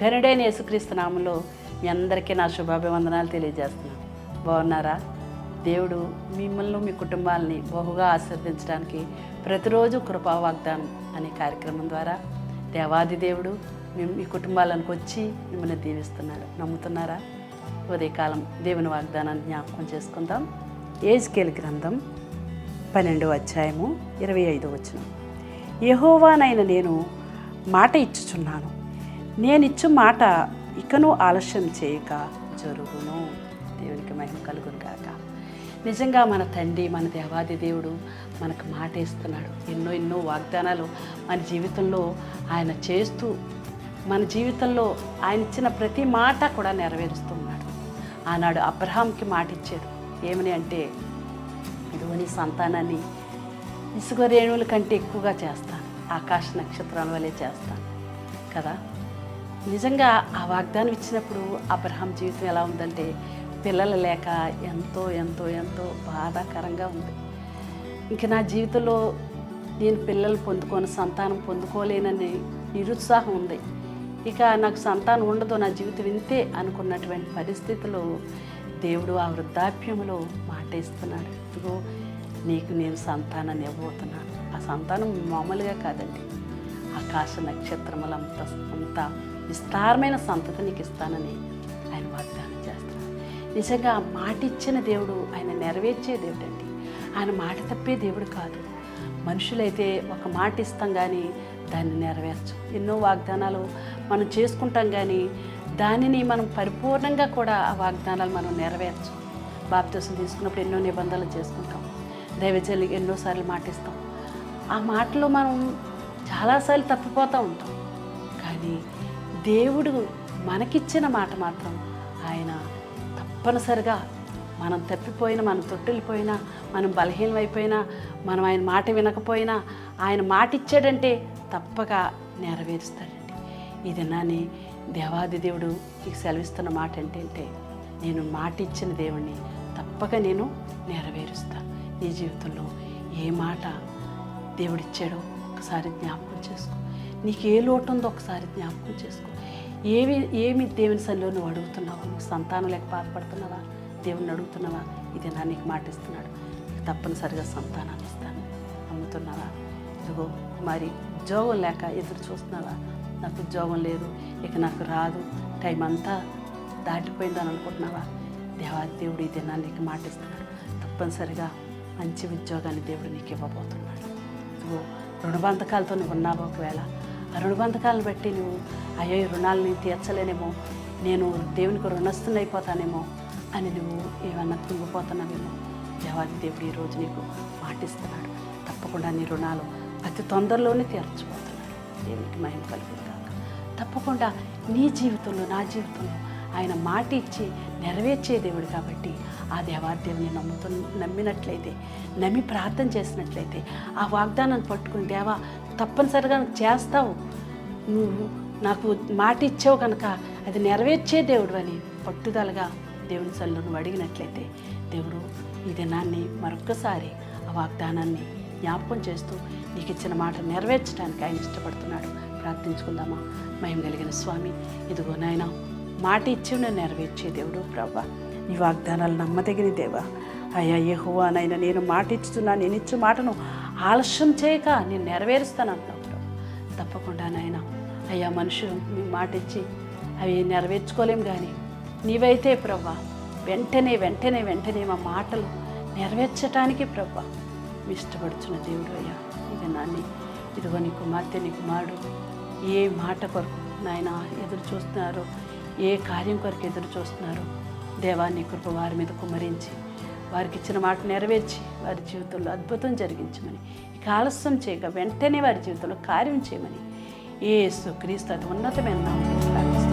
ఘనుడైన యేసుక్రీస్తు నామంలో మీ అందరికీ నా శుభాభివందనాలు తెలియజేస్తున్నాను. బాగున్నారా? దేవుడు మిమ్మల్ని మీ కుటుంబాలని బహుగా ఆశీర్వదించడానికి ప్రతిరోజు కృపా వాగ్దానం అనే కార్యక్రమం ద్వారా దేవాది దేవుడు మీ మీ కుటుంబాలకు వచ్చి మిమ్మల్ని దీవిస్తున్నాడు. నమ్ముతున్నారా? ఉదయకాలం దేవుని వాగ్దానాన్ని జ్ఞాపకం చేసుకుందాం. ఏజ్కేల్ గ్రంథం పన్నెండు అధ్యాయము ఇరవై ఐదు వచ్చిన యహోవానైన నేను మాట ఇచ్చుచున్నాను. నేనిచ్చు మాట ఇకను ఆలస్యం చేయక జరుగును. దేవునికి మహిమ కలుగును కాక నిజంగా మన తండ్రి మన దేవాది దేవుడు మనకు మాట ఇస్తున్నాడు ఎన్నో ఎన్నో వాగ్దానాలు మన జీవితంలో ఆయన చేస్తూ మన జీవితంలో ఆయన ఇచ్చిన ప్రతి మాట కూడా నెరవేరుస్తూ ఉన్నాడు ఆనాడు అబ్రహాంకి మాట ఇచ్చాడు ఏమని అంటే ఇదిగో సంతానాన్ని ఇసుక రేణువుల కంటే ఎక్కువగా చేస్తాను. ఆకాశ నక్షత్రాల వలె చేస్తాను. కదా? నిజంగా ఆ వాగ్దానం ఇచ్చినప్పుడు అబ్రహాం జీవితం ఎలా ఉందంటే పిల్లలు లేక ఎంతో ఎంతో ఎంతో బాధాకరంగా ఉంది. ఇంక నా జీవితంలో నేను పిల్లలు పొందుకొని సంతానం పొందుకోలేనని నిరుత్సాహం ఉంది. ఇక నాకు సంతానం ఉండదు నా జీవితం ఇంతే అనుకున్నటువంటి పరిస్థితిలో దేవుడు ఆ వృద్ధాప్యంలో మాట ఇస్తున్నాడు ఇదిగో నీకు నేను సంతానాన్ని ఇవ్వబోతున్నాను. ఆ సంతానం మామూలుగా కాదండి. ఆకాశ నక్షత్రములంత అంత విస్తారమైన సంతతి నీకు ఇస్తానని ఆయన వాగ్దానం చేస్తున్నాడు నిజంగా మాట ఇచ్చిన దేవుడు ఆయన నెరవేర్చే దేవుడు అండి ఆయన మాట తప్పే దేవుడు కాదు. మనుషులైతే ఒక మాట ఇస్తాం కానీ దాన్ని నెరవేర్చు. ఎన్నో వాగ్దానాలు మనం చేసుకుంటాం కానీ దానిని మనం పరిపూర్ణంగా కూడా ఆ వాగ్దానాలు మనం నెరవేర్చు. బాప్తీసం తీసుకున్నప్పుడు ఎన్నో నిబంధనలు చేసుకుంటాం. దైవజల్లి ఎన్నోసార్లు మాటిస్తాం ఆ మాటలో మనం చాలాసార్లు తప్పిపోతూ ఉంటాం. కానీ దేవుడు మనకిచ్చిన మాట మాత్రం ఆయన తప్పనిసరిగా మనం తప్పిపోయినా మనం తొట్టిల్లిపోయినా మనం బలహీనమైపోయినా మనం ఆయన మాట వినకపోయినా ఆయన మాట ఇచ్చాడంటే తప్పక నెరవేరుస్తాడండి. ఇది నాని దేవాది దేవుడు నీకు సెలవిస్తున్న మాట ఏంటంటే నేను మాట ఇచ్చిన దేవుణ్ణి తప్పక నేను నెరవేరుస్తాను. నీ జీవితంలో ఏ మాట దేవుడిచ్చాడో ఒకసారి జ్ఞాపకం చేసుకో. నీకు ఏ లోటు ఉందో ఒకసారి జ్ఞాపకం చేసుకో. ఏమి ఏమి దేవుని సన్నిలో నువ్వు అడుగుతున్నావు? నువ్వు సంతానం లేక బాధపడుతున్నావా? దేవుని అడుగుతున్నావా? ఇది నా నీకు మాట ఇస్తున్నాడు. నీకు తప్పనిసరిగా సంతానాన్ని ఇస్తాను. నమ్ముతున్నావా? ఇదిగో మరి ఉద్యోగం లేక ఎదురు చూస్తున్నావా? నాకు ఉద్యోగం లేదు. ఇక నాకు రాదు. టైం అంతా దాటిపోయిందని అనుకుంటున్నావా? దేవా దేవుడు ఇది నా నీకు మాట ఇస్తున్నాడు. తప్పనిసరిగా మంచి ఉద్యోగాన్ని దేవుడు నీకు ఇవ్వబోతున్నాడు. ఇదిగో రుణబంధకాలతో నువ్వు ఉన్నావు ఒకవేళ? ఆ రుణబంధకాలను బట్టి నువ్వు అయ్యో ఈ రుణాలని తీర్చలేనేమో నేను దేవునికి రుణస్థుని అయిపోతానేమో అని నువ్వు ఏమన్నా కుంగిపోతున్నావేమో. దేవాది దేవుడు ఈరోజు నీకు మాటిస్తున్నాడు. తప్పకుండా నీ రుణాలు అతి తొందరలోనే తీర్చిపోతున్నాడు దేవునికి మహిమ కలుగుతాక తప్పకుండా నీ జీవితంలో నా జీవితంలో ఆయన మాట ఇచ్చి నెరవేర్చే దేవుడు కాబట్టి ఆ దేవాదేవుని నమ్ముతు నమ్మినట్లయితే నమ్మి ప్రార్థన చేసినట్లయితే ఆ వాగ్దానాన్ని పట్టుకుని దేవా తప్పనిసరిగా చేస్తావు. నువ్వు నాకు మాట ఇచ్చావు కనుక అది నెరవేర్చే దేవుడు అని పట్టుదలగా దేవుని సల్లు నువ్వు అడిగినట్లయితే దేవుడు ఈ దినాన్ని మరొక్కసారి ఆ వాగ్దానాన్ని జ్ఞాపకం చేస్తూ నీకు ఇచ్చిన మాట నెరవేర్చడానికి ఆయన ఇష్టపడుతున్నాడు. ప్రార్థించుకుందామా? మయం కలిగిన స్వామి ఇదిగో నాయన మాట ఇచ్చి నేను నెరవేర్చే దేవుడు ప్రభా నీ వాగ్దానాలు నమ్మదగిన దేవా. అయ్యా యహువా నైనా నేను మాట ఇచ్చుతున్నా నేను ఇచ్చే మాటను ఆలస్యం చేయక నేను నెరవేరుస్తాను అంటున్నావు తప్పకుండా నాయన. అయ్యా మనుషులు మీ మాట ఇచ్చి అవి నెరవేర్చుకోలేం కానీ నీవైతే ప్రభా వెంటనే వెంటనే వెంటనే మా మాటలు నెరవేర్చటానికి ప్రభా మీ ఇష్టపడుచున్న దేవుడు అయ్యా ఇది నాన్ని ఇదిగో నీ కుమార్తె నీ కుమారుడు ఏ మాట కొరకు నాయన ఎదురు చూస్తున్నారో ఏ కార్యం కొరకు ఎదురు చూస్తున్నారు? దేవాన్ని కృప వారి మీద కుమరించి వారికి ఇచ్చిన మాట నెరవేర్చి వారి జీవితంలో అద్భుతం జరిగించమని ఇక ఆలస్యం చేయక వెంటనే వారి జీవితంలో కార్యం చేయమని. ఏ సుక్రీస్తు అది ఉన్నతమైన నామములో